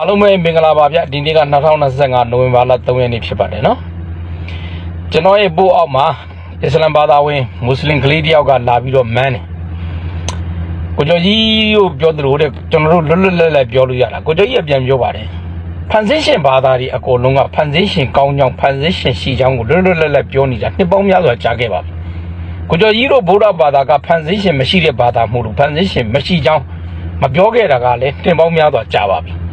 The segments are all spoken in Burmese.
အားလုံးပဲမင်္ဂလာပါဗျဒီနေ့က2025နိုဝင်ဘာလ3ရက်နေ့ဖြစ်ပါတယ်နော်ကျွန်တော်ရဲ့ပို့အောက်မှာအစ္စလမ်ဘာသာဝင်မွတ်စလင်ကလေးတယောက်ကလာပြီးတော့မန်းတယ်ကိုကျော်ကြီးကိုပြောသလိုတဲ့ကျွန်တော်တို့လွတ်လွတ်လပ်လပ်ပြောလို့ရတာကိုကျော်ကြီးကပြန်ပြောပါတယ်ဖန်ဆင်းရှင်ဘာသာတွေအကုန်လုံးကဖန်ဆင်းရှင်ကောင်းကြောင်းဖန်ဆင်းရှင်ရှိကြောင်းကိုလွတ်လွတ်လပ်လပ်ပြောနေတာနှစ်ပေါင်းများစွာကြာခဲ့ပါပြီကိုကျော်ကြီးတို့ဗုဒ္ဓဘာသာကဖန်ဆင်းရှင်မရှိတဲ့ဘာသာမှုလို့ဖန်ဆင်းရှင်မရှိကြောင်းမပြောခဲ့တာကလည်းနှစ်ပေါင်းများစွာကြာပါပြီ။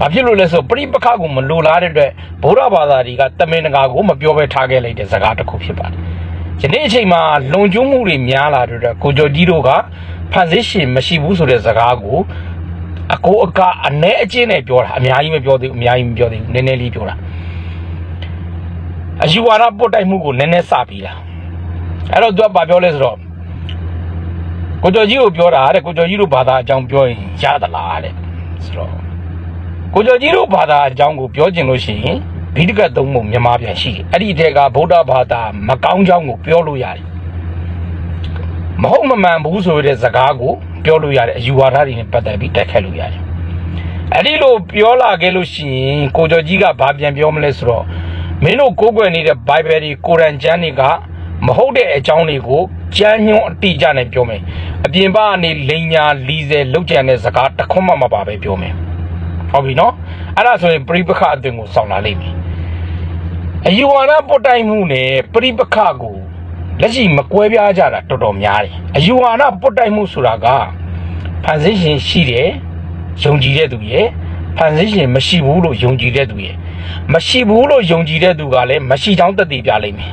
ဘာဖြစ်လို့လဲဆိုပရိပခကိုမလိုလားတဲ့အတွက်ဗုဒ္ဓဘာသာတွေကတမင်တကာကိုမပြောဘဲထားခဲ့လိုက်တဲ့ဇာတ်တစ်ခုဖြစ်ပါတယ်။ယနေ့အချိန်မှာလွန်ကျူးမှုတွေများလာတဲ့အတွက်ကိုကျော်ကြီးတို့ကဖန်ဆင်းရှင်မရှိဘူးဆိုတဲ့ဇာတ်ကိုအကိုအကအ ਨੇ အချင်းနဲ့ပြောတာအများကြီးမပြောသေးဘူးအများကြီးမပြောသေးဘူးနည်းနည်းလေးပြောတာအယူဝါဒပုတ်တိုက်မှုကိုနည်းနည်းစပြီးတာအဲ့တော့သူကဘာပြောလဲဆိုတော့ကိုကျော်ကြီးကိုပြောတာတဲ့ကိုကျော်ကြီးတို့ဘာသာအကြောင်းပြောရင်ရသလားတဲ့ဆိုတော့ ကိုကျော်ကြီးတို့ဘာသာအကြောင်းကိုပြောချင်လို့ရှိရင်ဗိဒကတ်သုံးပုံမြန်မာပြန်ရှိတယ်အဲ့ဒီတဲကဗုဒ္ဓဘာသာမကောင်းကြောင်းကိုပြောလို့ရတယ်မဟုတ်မမှန်ဘူးဆိုတဲ့စကားကိုပြောလို့ရတယ်အယူဝါဒတွေနဲ့ပတ်သက်ပြီးတိုက်ခတ်လို့ရတယ်အဲ့ဒီလိုပြောလာခဲ့လို့ရှိရင်ကိုကျော်ကြီးကဘာပြန်ပြောမလဲဆိုတော့မင်းတို့ကိုးကွယ်နေတဲ့ Bible တွေကိုရန်ကျမ်းတွေကမဟုတ်တဲ့အကြောင်းတွေကိုကြမ်းညွန့်အတိအကျနဲ့ပြောမယ်အပြင်ပကနေလိန်ညာလီဆယ်လောက်ကျန်တဲ့စကားတစ်ခွန်းမှမပါပဲပြောမယ် ဟုတ်ပြီနော်အဲ့ဒါဆိုရင်ပရိပခအသွင်ကိုစောင့်လာလိမ့်မယ်အယူဝါဒပုတ်တိုင်မှုနဲ့ပရိပခကိုလက်ရှိမကွဲပြားကြတာတော်တော်များတယ်အယူဝါဒပုတ်တိုင်မှုဆိုတာကဖန်ဆင်းရှင်ရှိတယ်ယုံကြည်တဲ့သူရဲ့ဖန်ဆင်းရှင်မရှိဘူးလို့ယုံကြည်တဲ့သူရဲ့မရှိဘူးလို့ယုံကြည်တဲ့သူကလည်းမရှိချောင်းတက်တည်ပြလိမ့်မယ်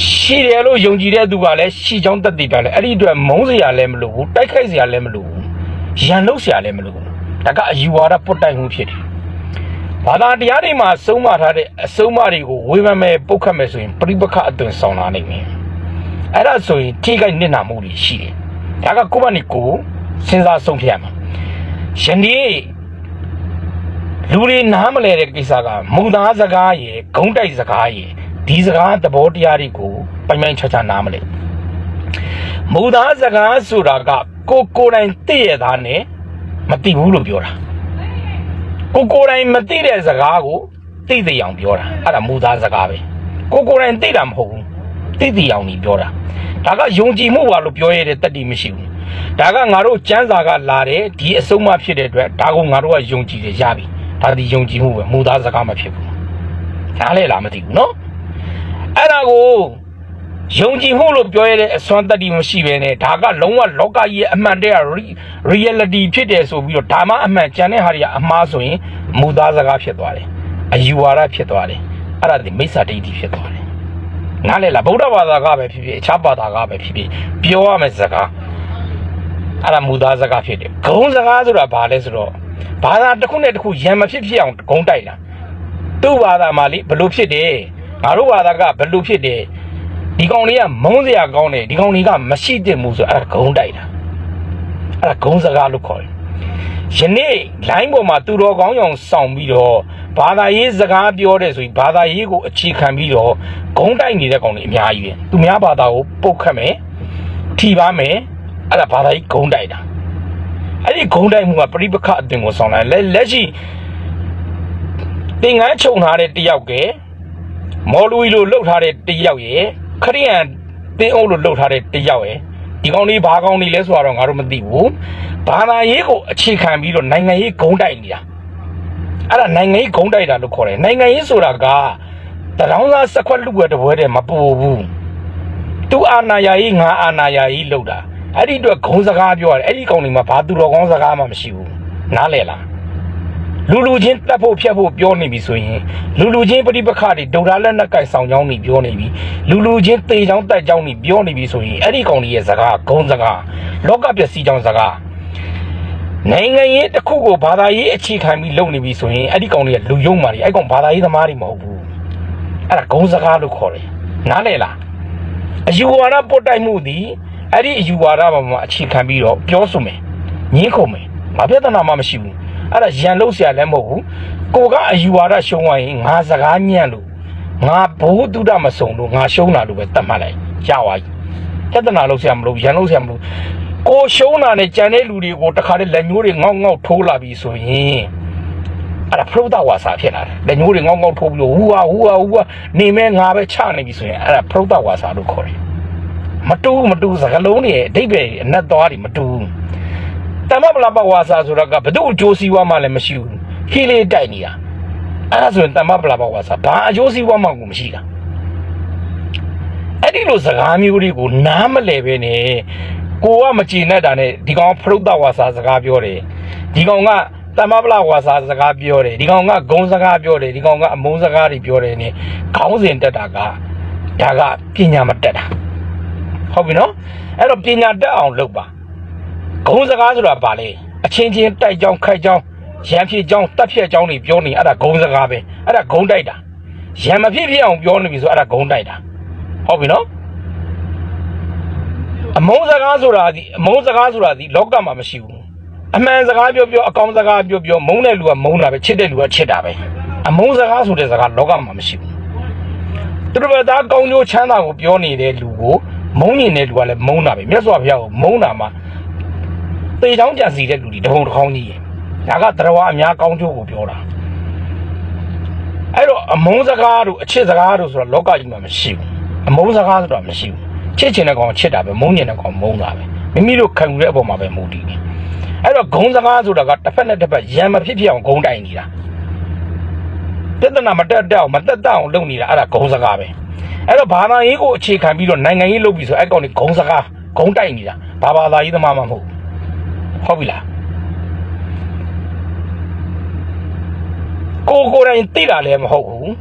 ရှိတယ်လို့ယုံကြည်တဲ့သူကလည်းရှိချောင်းတက်တည်ပြလိမ့်အဲ့ဒီအတွက်မုန်းစရာလည်းမလိုဘူးတိုက်ခိုက်စရာလည်းမလိုဘူးရန်လို့စရာလည်းမလိုဘူး ဒါကအယူဝါဒပုတ်တိုင်မှုဖြစ်တယ်။ဘာသာတရားတွေမှာစုံမထားတဲ့အစုံမတွေကိုဝေဖန်မဲ့ပုတ်ခတ်မဲ့ဆိုရင်ပြိပခအသွင်ဆောင်လာနိုင်မယ်။အဲ့ဒါဆိုရင်ထိခိုက်နစ်နာမှုတွေရှိတယ်။ဒါကကိုယ့်ဘာနေကိုယ်စဉ်းစားဆုံးဖြတ်ရမှာ။ယနေ့လူတွေနားမလဲတဲ့ကိစ္စကမူသားစကားရယ်ဂုံးတိုက်စကားရယ်ဒီစကားသဘောတရားတွေကိုပိုင်ပိုင်ချာချာနားမလဲ။မူသားစကားဆိုတာကကိုယ်ကိုယ်တိုင်သိရတာနဲ့ မသိဘူးလို့ပြောတာကိုကိုယ်တိုင်မသိတဲ့စကားကိုသိသိအောင်ပြောတာအဲ့ဒါမူသားစကားပဲကိုကိုယ်တိုင်သိတာမဟုတ်ဘူးသိသိအောင်นี่ပြောတာဒါကယုံကြည်မှုပါလို့ပြောရတဲ့တတိမရှိဘူးဒါကငါတို့စံစာကလာတဲ့ဒီအစုံမဖြစ်တဲ့အတွက်ဒါကိုငါတို့ကယုံကြည်တယ်ရပြီဒါဒီယုံကြည်မှုပဲမူသားစကားမဖြစ်ဘူးဒါလည်းလားမသိဘူးเนาะအဲ့ဒါကို ယုံကြည်မှုလို့ပြောရတဲ့အစွမ်းတတ္တိမရှိဘဲနဲ့ဒါကလုံးဝလောကကြီးရဲ့အမှန်တရား reality ဖြစ်တယ်ဆိုပြီးတော့ဒါမှအမှန်ကြံတဲ့ဟာတွေကအမှားဆိုရင်မူသားစကားဖြစ်သွားတယ်အယူဝါဒဖြစ်သွားတယ်အဲ့ဒါဒီမိစ္ဆာဒိဋ္ဌိဖြစ်သွားတယ်နားလေလားဗုဒ္ဓဘာသာကပဲဖြစ်ဖြစ်အခြားဘာသာကပဲဖြစ်ဖြစ်ပြောရမယ့်စကားအဲ့ဒါမူသားစကားဖြစ်တယ်ဂုံစကားဆိုတာဘာလဲဆိုတော့ဘာသာတစ်ခုနဲ့တစ်ခုရံမဖြစ်ဖြစ်အောင်ဂုံတိုက်တာသူ့ဘာသာမှာလေဘလို့ဖြစ်တယ်ငါတို့ဘာသာကဘလို့ဖြစ်တယ် ဒီကောင်လေးကမုန်းစရာကောင်းတယ်ဒီကောင်လေးကမရှိသင့်ဘူးဆိုအဲ့ဒါဂုံတိုက်တာအဲ့ဒါဂုံစကားလို့ခေါ်တယ်ယနေ့ line ပေါ်မှာသူတော်ကောင်းရောင်ဆောင်ပြီးတော့ဘာသာရေးစကားပြောတယ်ဆိုရင်ဘာသာရေးကိုအခြေခံပြီးတော့ဂုံတိုက်နေတဲ့ကောင်လေးအများကြီးပဲသူများဘာသာကိုပုတ်ခတ်မယ်ထိပါမယ်အဲ့ဒါဘာသာရေးဂုံတိုက်တာအဲ့ဒီဂုံတိုက်မှုကပြိပခအသွင်ကိုဆောင်လာတယ်လက်လက်ရှိသင်္ကန်းခြုံထားတဲ့တယောက်ကဲမော်လူဝီလိုလှုပ်ထားတဲ့တယောက်ရယ် ခရိယန်တင်းအုပ်လိုလှုပ်ထားတဲ့တယောက်ရယ်ဒီကောင်လေးဘာကောင်လေးလဲဆိုတော့ငါတို့မသိဘူးဘာသာရေးကိုအခြေခံပြီးတော့နိုင်ငံရေးဂုံးတိုက်နေတာအဲ့ဒါနိုင်ငံရေးဂုံးတိုက်တာလို့ခေါ်တယ်နိုင်ငံရေးဆိုတာကတရောင်းသားစက်ခွက်လူွယ်တပွဲတည်းမပူဘူးသူအာနာယာကြီးငါအာနာယာကြီးလှုပ်တာအဲ့ဒီအတွက်ဂုံးစကားပြောရတယ်အဲ့ဒီကောင်လေးမှာဘာသူတော်ကောင်းစကားမှမရှိဘူးနားလဲလား လူလူချင်းတက်ဖို့ဖြတ်ဖို့ပြောနေပြီဆိုရင်လူလူချင်းပဋိပက္ခတွေဒုံဒါလက်နက်ကိုင်ဆောင်ကြောင်းနေပြောနေပြီလူလူချင်းတေချောင်းတက်ကြောင်းနေပြောနေပြီဆိုရင်အဲ့ဒီကောင်ကြီးရဲ့စကားဂုံစကားလောကပျက်စီးကြောင်းစကားနိုင်ငံရေးတစ်ခုကိုဘာသာရေးအခြေခံပြီးလုပ်နေပြီဆိုရင်အဲ့ဒီကောင်ကြီးကလူယုံမာတွေအဲ့ကောင်ဘာသာရေးသမားတွေမဟုတ်ဘူးအဲ့ဒါဂုံစကားလို့ခေါ်တယ်နားလည်လားအယူဝါဒပုတ်တိုက်မှုသည်အဲ့ဒီအယူဝါဒပေါ်မှာအခြေခံပြီးတော့ပြောဆိုမယ်ညင်းခုန်မယ်ဘာပြဿနာမှမရှိဘူး အဲ့ဒါရန်လို့ဆရာလည်းမဟုတ်ဘူးကိုကအယူဝါဒရှုံးသွားရင်ငါစကားညံ့လို့ငါဘိုးတုဒ္ဒမစုံလို့ငါရှုံးတာလို့ပဲတတ်မှတ်လိုက်ရသွားပြီပြဿနာလို့ဆရာမလို့ရန်လို့ဆရာမလို့ကိုရှုံးတာနဲ့ကြံတဲ့လူတွေကိုတခါတည်းလက်ညှိုးတွေငေါက်ငေါက်ထိုးလာပြီဆိုရင်အဲ့ဒါဖရုဒဝါစာဖြစ်လာတယ်လက်ညိုးတွေငေါက်ငေါက်ထိုးပြီးတော့ဟူဟာဟူဟာဟူဟာနေမဲငါပဲချနေပြီဆိုရင်အဲ့ဒါဖရုဒဝါစာလို့ခေါ်တယ်မတူဘူးမတူဘူးစကလုံးတွေရဲ့အဓိပ္ပာယ်အနက်သွားတွေမတူဘူး တမပလပဝါစာဆိုတော့ကဘသူ့အကျိုးစီးပွားမှလည်းမရှိဘူးခီးလေးတိုက်နေတာအဲ့ဒါဆိုရင်တမပလပဝါစာဘာအကျိုးစီးပွားမှကိုမရှိတာအဲ့ဒီလိုစကားမျိုးတွေကိုနားမလဲပဲနဲ့ကိုကမကြည်နဲ့တာနဲ့ဒီကောင်ဖရုဒဝါစာစကားပြောတယ်ဒီကောင်ကတမပလဝါစာစကားပြောတယ်ဒီကောင်ကဂုံစကားပြောတယ်ဒီကောင်ကအမုန်းစကားတွေပြောတယ်နဲ့ခေါင်းစဉ်တက်တာကဒါကပညာမတက်တာဟုတ်ပြီနော်အဲ့တော့ပညာတက်အောင်လုပ်ပါ ဂုံစကားဆိုတာဗာလေအချင်းချင်းတိုက်ကြောင်းခိုက်ကြောင်းရံဖြစ်ကြောင်းတက်ဖြက်ကြောင်းတွေပြောနေအဲ့ဒါဂုံစကားပဲအဲ့ဒါဂုံတိုက်တာရံမဖြစ်ဖြစ်အောင်ပြောနေပြီဆိုအဲ့ဒါဂုံတိုက်တာဟုတ်ပြီနော်အမုန်းစကားဆိုတာဒီအမုန်းစကားဆိုတာဒီလောကမှာမရှိဘူးအမှန်စကားပြောပြောအကောင်စကားပြောပြောမုန်းတဲ့လူကမုန်းတာပဲချစ်တဲ့လူကချစ်တာပဲအမုန်းစကားဆိုတဲ့စကားလောကမှာမရှိဘူးသူတို့ဘက်သားကောင်းကျိုးချမ်းသာကိုပြောနေတဲ့လူကိုမုန်းနေတဲ့လူကလည်းမုန်းတာပဲမြတ်စွာဘုရားကိုမုန်းတာမှ တေချောင်းကြံစီတဲ့လူတွေတဟုန်တစ်ခေါင်းကြီးရဲ့ဒါကတရားအများကောင်းကျိုးကိုပြောတာအဲ့တော့အမုန်းစကားတို့အချစ်စကားတို့ဆိုတော့လောကကြီးမှာမရှိဘူးအမုန်းစကားဆိုတော့မရှိဘူးချစ်ချင်တဲ့ကောင်ကချစ်တာပဲမုန်းချင်တဲ့ကောင်မုန်းတာပဲမိမိတို့ခံယူတဲ့အပေါ်မှာပဲမူတည်တယ်အဲ့တော့ဂုံစကားဆိုတာကတစ်ဖက်နဲ့တစ်ဖက်ရံမဖြစ်ဖြစ်အောင်ဂုံတိုင်နေတာပြဿနာမတက်တက်အောင်မတက်တက်အောင်လုပ်နေတာအဲ့ဒါဂုံစကားပဲအဲ့တော့ဘာသာရေးကိုအခြေခံပြီးတော့နိုင်ငံရေးလုပ်ပြီးဆိုအဲ့ကောင်တွေဂုံစကားဂုံတိုက်နေတာဘာဘာသာရေးသမားမှမဟုတ်ဘူး ဟုတ်ပြီလားကိုကိုယ်တိုင်သိတာလည်းမဟုတ်ဘူး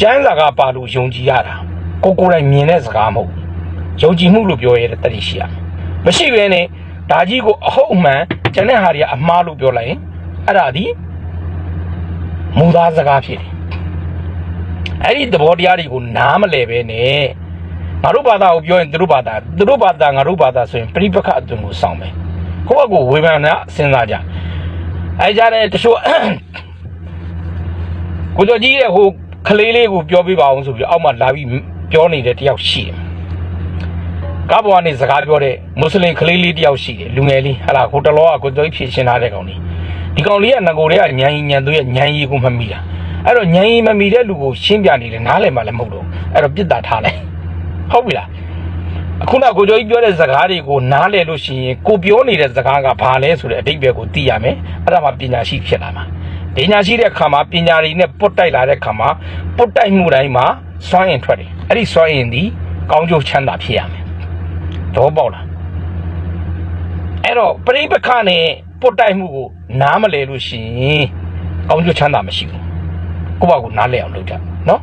ကျမ်းစာကပါလို့ယုံကြည်ရတာကိုကိုယ်တိုင်မြင်တဲ့စကားမဟုတ်ဘူးယုံကြည်မှုလို့ပြောရတဲ့တတိရှိရမယ်မရှိဘဲနဲ့ဒါကြီးကိုအဟုတ်အမှန်ကျန်တဲ့ဟာတွေကအမှားလို့ပြောလိုက်ရင်အဲ့ဒါဒီမူသားစကားဖြစ်တယ်အဲ့ဒီသဘောတရားတွေကိုနားမလဲပဲနဲ့ငါတို့ဘာသာကိုပြောရင်သူတို့ဘာသာသူတို့ဘာသာငါတို့ဘာသာဆိုရင်ပြိပခအသွင်ကိုစောင့်မယ် ကိုယ့်ဘက်ကိုဝေဖန်တာစဉ်းစားကြအဲ့ကြတဲ့တချို့ကိုကျော်ကြီးရဲ့ဟိုကလေးလေးကိုပြောပြပါအောင်ဆိုပြီးအောက်မှာလာပြီးပြောနေတဲ့တယောက်ရှိတယ်ကားပေါ်ကနေစကားပြောတဲ့မွတ်စလင်ကလေးလေးတယောက်ရှိတယ်လူငယ်လေးဟာလာဟိုတလောကကိုကျော်ကြီးဖြည့်ရှင်းထားတဲ့ကောင်လေးဒီကောင်လေးကငကိုတွေကညံကြီးညံသွေးညံကြီးကိုမမိတာအဲ့တော့ညင်ရင်မမီတဲ့လူကိုရှင်းပြနေတယ်နားလည်မှလည်းမဟုတ်တော့ဘူးအဲ့တော့ပြစ်တာထားလိုက်ဟုတ်ပြီလားအ ခုနကကိုကျော်ကြီးပြောတဲ့စကားတွေကိုနားလည်လို့ရှိရင်ကိုပြောနေတဲ့စကားကဘာလဲဆိုတဲ့အတိတ်ပဲကိုသိရမယ်အဲ့ဒါမှပညာရှိဖြစ်လာမှာပညာရှိတဲ့ခါမှာပညာရည်နဲ့ပုတ်တိုက်လာတဲ့ခါမှာပုတ်တိုက်မှုတိုင်းမှာစွမ်းရင်ထွက်တယ်အဲ့ဒီစွမ်းရင်ဒီကောင်းကျိုးချမ်းသာဖြစ်ရမယ်တော့ပေါ့လားအဲ့တော့ပြိပခနဲ့ပုတ်တိုက်မှုကိုနားမလဲလို့ရှိရင်ကောင်းကျိုးချမ်းသာမရှိဘူးကိုယ့်ဘာကိုနားလဲအောင်လုပ်ကြနော်